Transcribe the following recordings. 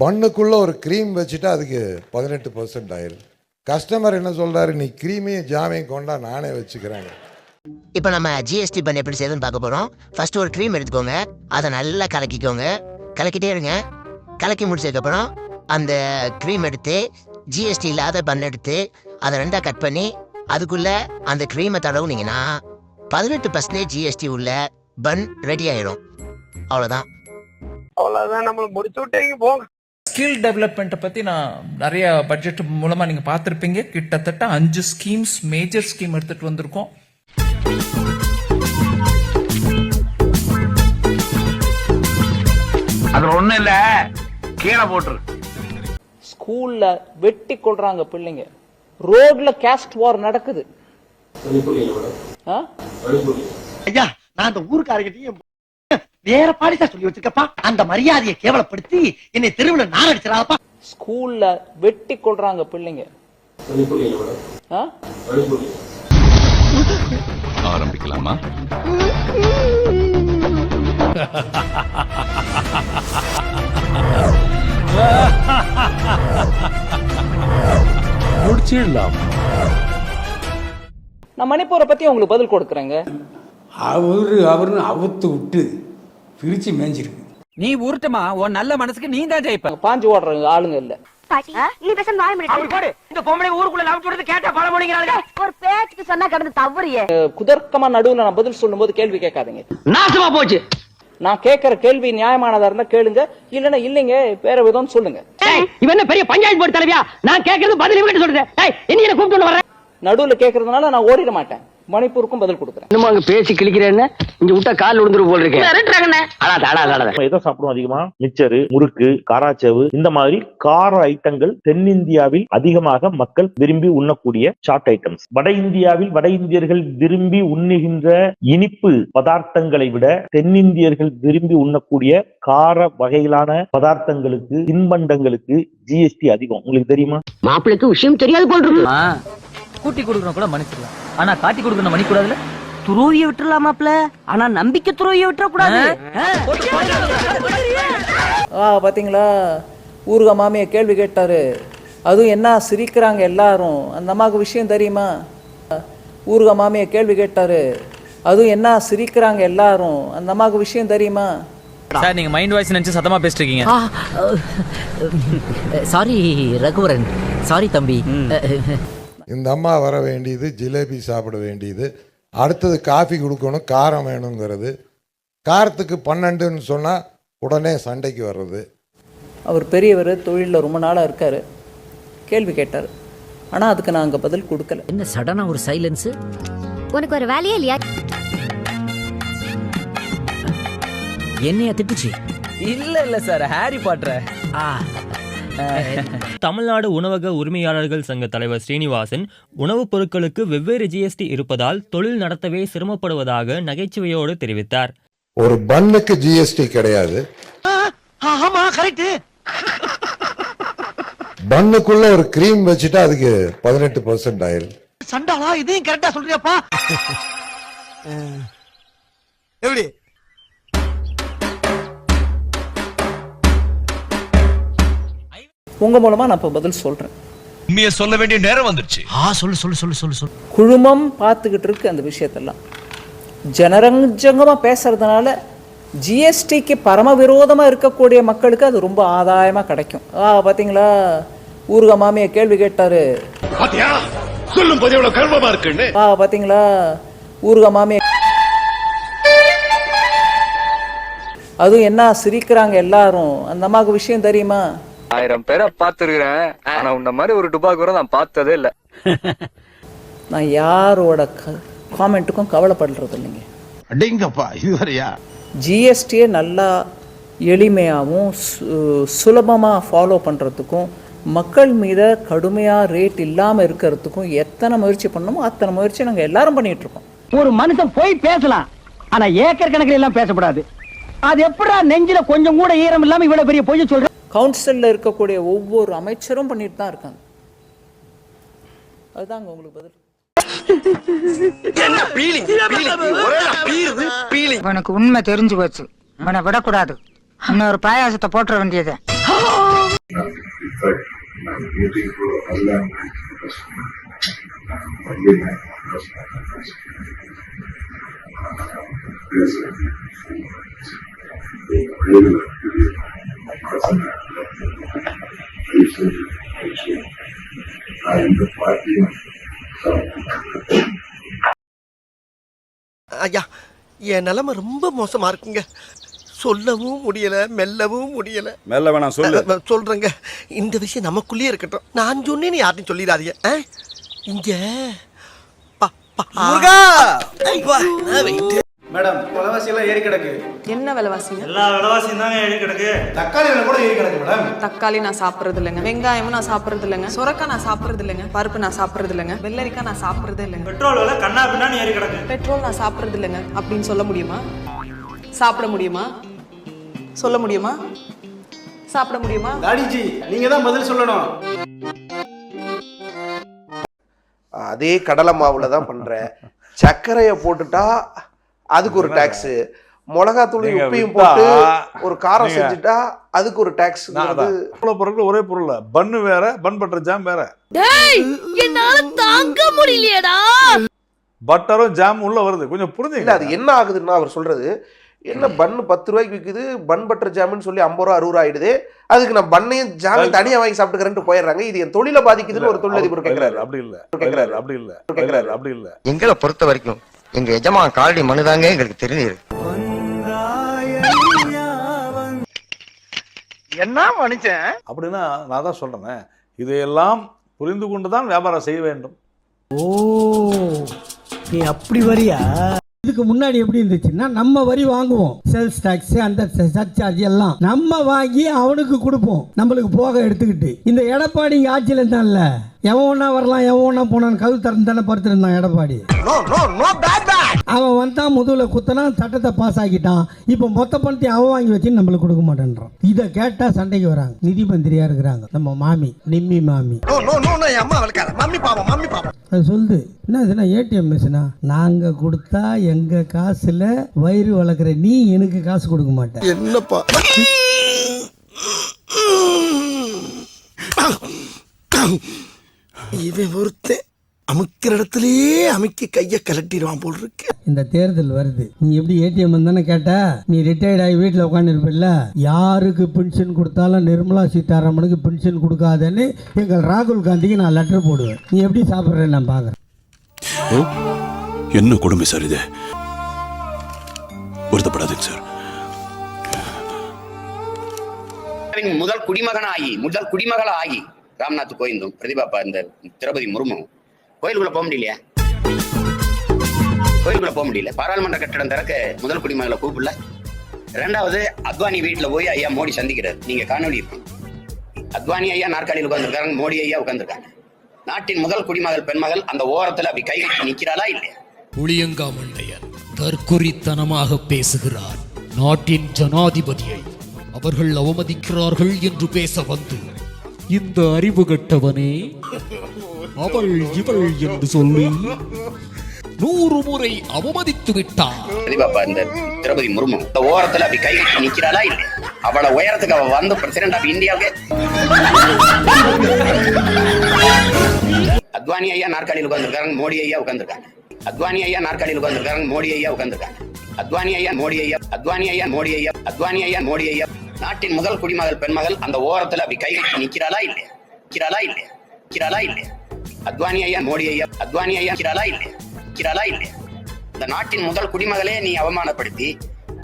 பண்ணுக்குள்ளே ஒரு க்ரீம் வச்சுட்டு அதுக்கு பதினெட்டு பர்சன்ட் ஆயிடுது கஸ்டமர் என்ன சொல்கிறாரு நீ க்ரீமையும் ஜாமையும் கொண்டா நானே வச்சுக்கிறேங்க இப்போ நம்ம ஜிஎஸ்டி பண்ண எப்படி செய்யுதுன்னு பார்க்க போகிறோம் ஃபர்ஸ்ட் ஒரு க்ரீம் எடுத்துக்கோங்க. அதை நல்லா கலக்கிக்கோங்க. கலக்கிட்டே இருங்க. கலக்கி முடிச்சதுக்கப்புறம் அந்த க்ரீம் எடுத்து ஜிஎஸ்டி இல்லாத பன் எடுத்து அதை ரெண்டாக கட் பண்ணி அதுக்குள்ளே அந்த க்ரீமை தடவுனீங்கன்னா பதினெட்டு பர்சன்டேஜ் ஜிஎஸ்டி உள்ள பன் ரெடி ஆயிடும் அவ்வளோதான் அவ்வளவுதான். நம்மள முடிச்சு விட்டீங்க போங்க ஸ்கில் டெவலப்மெண்ட்டை பற்றி நான் நிறைய பட்ஜெட் மூலமாக நீங்கள் பார்த்துருப்பீங்க. கிட்டத்தட்ட அஞ்சு ஸ்கீம்ஸ் மேஜர் ஸ்கீம் எடுத்துகிட்டு வந்திருக்கோம். அதுல ஒண்ணும் இல்ல. கீழே போட்டுரு. ஸ்கூல்ல வெட்டி கொள்றாங்க பிள்ளைங்க. ரோட்ல கேஸ்ட் வார் நடக்குது. ஆ? ஐயா நான் அந்த ஊருக்காரங்கிட்டையும் வேற பாடிசா சொல்லி வச்சிருக்கப்பா. அந்த மரியாதையை கேவலப்படுத்தி என்னை தெருவுல நான் அடிச்சிடாப்பா ஸ்கூல்ல வெட்டி கொள்றாங்க பிள்ளைங்க? ஆரம்பிக்கலாமா? நான் மணிப்பூரை பத்தி உங்களுக்கு பதில் கொடுக்குறேங்க. அவரு அவருன்னு அவுத்து விட்டு பிரிச்சு மேய்ஞ்சிருக்கு நீ உருட்டுமா? உன் நல்ல மனசுக்கு நீ தான் ஜெயிப்ப. பாஞ்சு ஓடுறாங்க ஆளுங்க இல்ல. நீ பேச முடியாது இந்த பொம்பளை ஊருக்குள்ள லவ் சொல்றது கேட்டா பல மணிங்கிறாங்க ஒரு பேச்சுக்கு சொன்னா கடந்து தவறியே. குதர்க்கமா நடுவுல நான் பதில் சொல்லும்போது கேள்வி கேட்காதீங்க. நாசமா போச்சு. நான் கேட்கிற கேள்வி நியாயமானதா இருந்தா கேளுங்க. இல்லைன்னா இல்லைங்க வேற விதம்னு சொல்லுங்க. இவன் என்ன பெரிய பஞ்சாயத்து போர்டு தலைவியா? நான் கேட்கறது பதில் இவங்கிட்ட சொல்றேன். என்ன என்ன கூப்பிட்டு வர நடுவுல கேட்கறதுனால நான் ஓடிட மாட்டேன். மணிப்பூருக்கும் பதில் கொடுக்குறேன். இன்னும் அங்க பேசி கிழிக்கிறேன்னு? இங்க விட்டா கால் விழுந்துரு போல் இருக்கேன் எதை சாப்பிடுவோம் அதிகமா? மிச்சரு முறுக்கு காராச்சேவு இந்த மாதிரி கார ஐட்டங்கள் தென்னிந்தியாவில் அதிகமாக மக்கள் விரும்பி உண்ணக்கூடிய சாட் ஐட்டம்ஸ் வட இந்தியாவில் வட இந்தியர்கள் விரும்பி உண்ணுகின்ற இனிப்பு பதார்த்தங்களை விட தென்னிந்தியர்கள் விரும்பி உண்ணக்கூடிய கார வகையிலான பதார்த்தங்களுக்கு தின்பண்டங்களுக்கு ஜிஎஸ்டி அதிகம். உங்களுக்கு தெரியுமா? மாப்பிளைக்கு விஷயம் தெரியாது போல் கூட்டி கொடுக்கணும் கூட மன்னிச்சிடலாம். ஆனா காட்டி கொடுக்கணும் மணி கூடாதுல துரோவிய விட்டுலாமாப்ல ஆனா நம்பிக்கை துரோவிய விட்டுற கூடாது ஆ? பாத்தீங்களா? ஊருக மாமிய கேள்வி கேட்டாரு. அதுவும் என்ன சிரிக்கிறாங்க எல்லாரும். அந்த அம்மாவுக்கு விஷயம் தெரியுமா? ஊருக மாமிய கேள்வி கேட்டாரு. அதுவும் என்ன சிரிக்கிறாங்க எல்லாரும். அந்த அம்மாவுக்கு விஷயம் தெரியுமா? சார் நீங்க மைண்ட் வாய்ஸ் நினைச்சு சத்தமா பேசிட்டு இருக்கீங்க சாரி ரகுவரன். சாரி தம்பி. இந்த அம்மா வர வேண்டியது ஜிலேபி சாப்பிட வேண்டியது. அடுத்தது காஃபி கொடுக்கணும் காரம் வேணுங்கிறது. காரத்துக்கு பன்னெண்டுன்னு சொன்னால் உடனே சண்டைக்கு வர்றது. அவர் பெரியவர் தொழிலில் ரொம்ப நாளாக இருக்கார். கேள்வி கேட்டார். ஆனால் அதுக்கு நான் அங்கே பதில் கொடுக்கல. என்ன சடனா ஒரு சைலன்ஸ்? உனக்கு ஒரு வேலையே இல்லையா? என்னைய திட்டுச்சு? இல்ல இல்ல சார். Harry Potter. தமிழ்நாடு உணவக உரிமையாளர்கள் சங்க தலைவர் ஸ்ரீனிவாசன் உணவுப் பொருட்களுக்கு வெவ்வேறு ஜிஎஸ்டி இருப்பதால் தொழில் நடத்தவே சிரமப்படுவதாக நகைச்சுவையோடு தெரிவித்தார். ஒரு பன்னுக்கு ஜிஎஸ்டி கிடையாது. ஆமா கரெக்ட் பண்ணுக்குள்ள ஒரு க்ரீம் வச்சுட்டு அதுக்கு பதினெட்டு பர்சன்ட் ஆயிடுது சண்டாளா இதையும் கரெக்டா சொல்றியாப்பா? எப்படி? உங்கள் மூலமாக நான் இப்போ பதில் சொல்கிறேன் உண்மையை சொல்ல வேண்டிய நேரம் வந்துருச்சு. ஆ சொல்லு சொல்லு சொல்லு சொல்லு சொல்லு. குழுமம் பார்த்துக்கிட்டு இருக்கு அந்த விஷயத்தெல்லாம். ஜனரஞ்சங்கமாக பேசுறதுனால ஜிஎஸ்டிக்கு பரம விரோதமாக இருக்கக்கூடிய மக்களுக்கு அது ரொம்ப ஆதாயமாக கிடைக்கும். ஆ பார்த்தீங்களா ஊருக மாமிய கேள்வி கேட்டாரு. பாத்தியா? சொல்லும் போது எவ்வளவு கர்வமா இருக்குன்னு. ஆ பார்த்தீங்களா ஊருக மாமிய அதுவும் என்ன சிரிக்கிறாங்க எல்லாரும்? அந்த அம்மாவுக்கு விஷயம் தெரியுமா? ஆயிரம் பேரை பார்த்திருக்கிறேன். ஆனா உன்ன மாதிரி ஒரு டுபாக்கூரை நான் பார்த்ததே இல்ல. நான் யாரோட காமெண்ட்டுக்கும் கவலைப்படுறது இல்லைங்க. அடேங்கப்பா இதுவரையா? ஜிஎஸ்டியை நல்லா எளிமையாகவும் சுலபமாக ஃபாலோ பண்ணுறதுக்கும் மக்கள் மீத கடுமையாக ரேட் இல்லாமல் இருக்கிறதுக்கும் எத்தனை முயற்சி பண்ணணுமோ அத்தனை முயற்சி நாங்கள் எல்லாரும் பண்ணிட்டு இருக்கோம். ஒரு மனுஷன் போய் பேசலாம் ஆனா ஏக்கர் கணக்கில் எல்லாம் பேசக்கூடாது அது எப்படா நெஞ்சில கொஞ்சம் கூட ஈரம் இல்லாம இவ்வளவு பெரிய பொய் சொல்ற? கவுன்சிலில் இருக்கக்கூடிய ஒவ்வொரு அமைச்சரும் பண்ணிட்டு தான் இருக்காங்க. அதுதாங்க உங்களுக்கு பதில். உனக்கு உண்மை தெரிஞ்சு போச்சு. உன்னை விடக்கூடாது. இன்னொரு பாயாசத்தை போட்டுற வேண்டியது. ஐயா என் நிலைமை ரொம்ப மோசமா இருக்குங்க. சொல்லவும் முடியல மெல்லவும் முடியல. மெல்ல வேணாம் சொல்லு. சொல்றேங்க. இந்த விஷயம் நமக்குள்ளேயே இருக்கட்டும். நான் சொன்னேன்னு யார்ட்டையும் சொல்லிடாதீங்க. ஆ? இங்க. மேடம் விலைவாசி எல்லாம் ஏறி கிடக்கு. என்ன விலைவாசிங்க? எல்லா விலைவாசியும் தாங்க ஏறி கிடக்கு. தக்காளி விலை கூட ஏறி கிடக்கு மேடம். தக்காளி நான் சாப்பிட்றது இல்லைங்க வெங்காயமும் நான் சாப்பிட்றது இல்லைங்க சுரக்காய் நான் சாப்பிட்றது இல்லைங்க பருப்பு நான் சாப்பிட்றது இல்லைங்க வெள்ளரிக்காய் நான் சாப்பிட்றதே இல்லைங்க பெட்ரோல் விலை கண்ணா பின்னான்னு ஏறி கிடக்கு. பெட்ரோல் நான் சாப்பிட்றது இல்லைங்க அப்படின்னு சொல்ல முடியுமா? சாப்பிட முடியுமா? சொல்ல முடியுமா? சாப்பிட முடியுமா? தாடிஜி நீங்க தான் பதில் சொல்லணும். அதே கடலை மாவுல தான் பண்றேன். சர்க்கரையை போட்டுட்டா அதுக்கு ஒரு டாக்ஸ் மிளகாத்தூள் உப்பையும் போட்டு ஒரு காரம் செஞ்சுட்டா அதுக்கு ஒரு டாக்ஸ் இவ்வளவு பொருட்கள் ஒரே பொருள் பன்னு வேற பன் பட்டர் ஜாம் வேற. என்னால தாங்க முடியலையடா. பட்டரும் ஜாம் உள்ள வருது. கொஞ்சம் இல்ல புரிஞ்சுங்க அது என்ன ஆகுதுன்னா அவர் சொல்றது என்ன பன்னு பத்து ரூபாய்க்கு விக்குது பன் பட்டர் ஜாம்னு சொல்லி ஐம்பது ரூபா அறுபது ரூபா ஆயிடுது. அதுக்கு நான் பண்ணையும் ஜாமையும் தனியா வாங்கி சாப்பிட்டுக்கிறேன்ட்டு போயிடுறாங்க. இது என் தொழிலை பாதிக்குதுன்னு ஒரு தொழிலதிபர் கேட்கிறாரு அப்படி இல்ல. கேக்குறாரு. அப்படி இல்ல. கேக்குறாரு. அப்படி இல்ல. எங்களை பொறுத்த வரைக்கும் எங்க எஜமா காலடி மனுதாங்க எங்களுக்கு தெரிஞ்சிருக்கு என்ன மனுஷன்? அப்படின்னா நான் தான் சொல்றேனே இதையெல்லாம் புரிந்து கொண்டுதான் வியாபாரம் செய்ய வேண்டும். ஓ நீ அப்படி வரியா? இதுக்கு முன்னாடி எப்படி இருந்துச்சுன்னா நம்ம வரி வாங்குவோம். சேல்ஸ் டாக்ஸ் அந்த சர்ச்சார்ஜ் எல்லாம். நம்ம வாங்கி அவனுக்கு கொடுப்போம். நம்மளுக்கு போக எடுத்துக்கிட்டு. இந்த எடப்பாடி இங்க ஆட்சியில் இருந்தான்ல. எவன் ஒன்னா வரலாம் எவன் ஒன்னா போனான்னு கவு திறந்து தானே படுத்திருந்தான் எடப்பாடி. அவன் வந்தான் முதுகுல குத்தனா சட்டத்தை பாஸ் ஆக்கிட்டான். இப்போ மொத்த பணத்தையும் அவன் வாங்கி வச்சு நம்மளுக்கு கொடுக்க மாட்டேன்றான். இதை கேட்டா சண்டைக்கு வராங்க. நிதி மந்திரியா இருக்கிறாங்க. நம்ம மாமி நிம்மி மாமி. அது சொல்லுது. என்ன இதுனா ஏடிஎம் மிஷினா? நாங்க கொடுத்தா எங்க காசுல வயிறு வளர்க்குற நீ எனக்கு காசு கொடுக்க மாட்டேன் என்னப்பா? இவன் ஒருத்தன். அமுக்கிற இடத்துலயே அமுக்கி கைய கலட்டிடுவான் போல் இருக்கு. இந்த தேர்தல் வருது. நீ எப்படி ஏடிஎம் தானே கேட்ட? நீ ரிட்டையர்ட் ஆகி வீட்டில் உட்காந்துருப்பில்ல யாருக்கு பென்ஷன் கொடுத்தாலும் நிர்மலா சீதாராமனுக்கு பென்ஷன் கொடுக்காதேன்னு எங்கள் ராகுல் காந்திக்கு நான் லெட்டர் போடுவேன். நீ எப்படி சாப்பிட்றேன்னு நான் பார்க்குறேன். என்ன கொடுமை சார் இது? வருத்தப்படாதுங்க சார். முதல் குடிமகனாகி முதல் குடிமகளாகி ராம்நாத் கோவிந்தும் பிரதிபா இந்த திரௌபதி முர்மு கோயிலுக்குள்ள போக முடியலையா? கோயிலுக்குள்ள போக முடியல. பாராளுமன்ற கட்டடம் திறக்க முதல் குடிமகளை கூப்பிடல. ரெண்டாவது அத்வானி வீட்டுல போய் ஐயா மோடி சந்திக்கிறார். நீங்க காணொலி அத்வானி ஐயா நாற்காலியில் உட்காந்துருக்காங்க மோடி ஐயா உட்காந்துருக்காங்க நாட்டின் முதல் குடிமகள் பெண்மகள் அந்த ஓரத்துல அப்படி கை நிற்கிறாளா நிக்கிறாளா இல்லையா? புளியங்காமண்டையன் தற்குறித்தனமாக பேசுகிறார். நாட்டின் ஜனாதிபதியை அவர்கள் அவமதிக்கிறார்கள் என்று பேச வந்து இந்த அறிவு கட்டவனே. அவள் இவள் என்று சொல்லி நூறு முறை அவமதித்து விட்டார். பிரதிபா இந்த திரௌபதி முர்மு இந்த ஓரத்துல அப்படி கை கட்டி நிக்கிறாளா இல்ல அவளை உயரத்துக்கு அவ வந்து பிரசிடென்ட் ஆஃப் இந்தியாவுக்கு. அத்வானி ஐயா நாற்காலியில் உட்கார்ந்துருக்காங்க மோடி ஐயா உட்கார்ந்துருக்காங்க. அத்வானி ஐயா நாற்காலியில் உட்கார்ந்துருக்காங்க மோடி ஐயா உட்கார்ந்துருக்காங்க. அத்வானி ஐயா மோடி ஐயா அத்வானி ஐயா மோடி ஐயா அத்வானி ஐயா மோடி ஐயா. நாட்டின் முதல் குடிமகள் பெண்மகள் அந்த ஓரத்துல அப்படி கை கட்டி நிக்கிறாளா இல்லையா? நிக்கிறாளா இல்லையா? நிக்கிறாளா இல்லையா? அத்வானி ஐயா மோடி ஐயா அத்வானி ஐயா நிக்கிறாளா இல்லையா நிக்கிறாளா இல்லையா இந்த நாட்டின் முதல் குடிமகளே நீ அவமானப்படுத்தி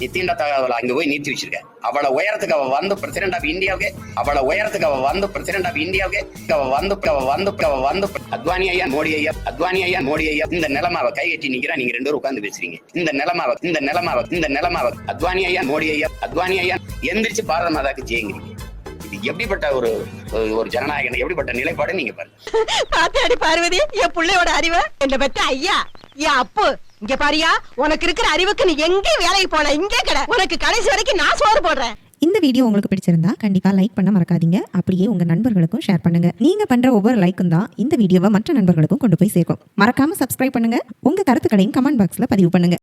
நீ தீண்டத்தகாதவளை? அங்க போய் நிறுத்தி வச்சிருக்க. அவளை உயரத்துக்கு அவ வந்து பிரசிடென்ட் ஆஃப் இந்தியாவுக்கு அவளை உயரத்துக்கு அவ வந்து பிரசிடென்ட் ஆஃப் இந்தியாவுக்கு அவ வந்து அவ வந்து அவ வந்து அத்வானி ஐயா மோடி ஐயா அத்வானி ஐயா மோடி ஐயா இந்த நிலமாவை கை கட்டி நிக்கிறா நீங்க ரெண்டு பேரும் உட்காந்து பேசுறீங்க. இந்த நிலமாவை இந்த நிலமாவை இந்த நிலமாவை அத்வானி ஐயா மோடி ஐயா அத்வானி ஐயா எந்திரிச்சு பாரத மாதாக்கு ஜெயங்கிறீங்க. இது எப்படிப்பட்ட ஒரு ஒரு ஜனநாயகன் எப்படிப்பட்ட நிலைப்பாடு நீங்க பாருங்க. பாத்தாடி பார்வதி என் பிள்ளையோட அறிவு என்ன பெத்த ஐயா என் அப்பு. இங்க பாரியா உனக்கு இருக்கிற அறிவுக்கு நீ எங்க வேலைக்கு போன இங்கே கடை. உனக்கு கடைசி வரைக்கும் நான் சோறு போடுறேன். இந்த வீடியோ உங்களுக்கு பிடிச்சிருந்தா கண்டிப்பா லைக் பண்ண மறக்காதீங்க. அப்படியே உங்க நண்பர்களுக்கும் ஷேர் பண்ணுங்க. நீங்க பண்ற ஒவ்வொரு லைக்கும் தான் இந்த வீடியோவை மற்ற நண்பர்களுக்கும் கொண்டு போய் சேர்க்கும். மறக்காம சப்ஸ்கிரைப் பண்ணுங்க. உங்க கருத்துக்களையும் கமெண்ட் பாக்ஸ்ல பதிவு பண்ணுங்க.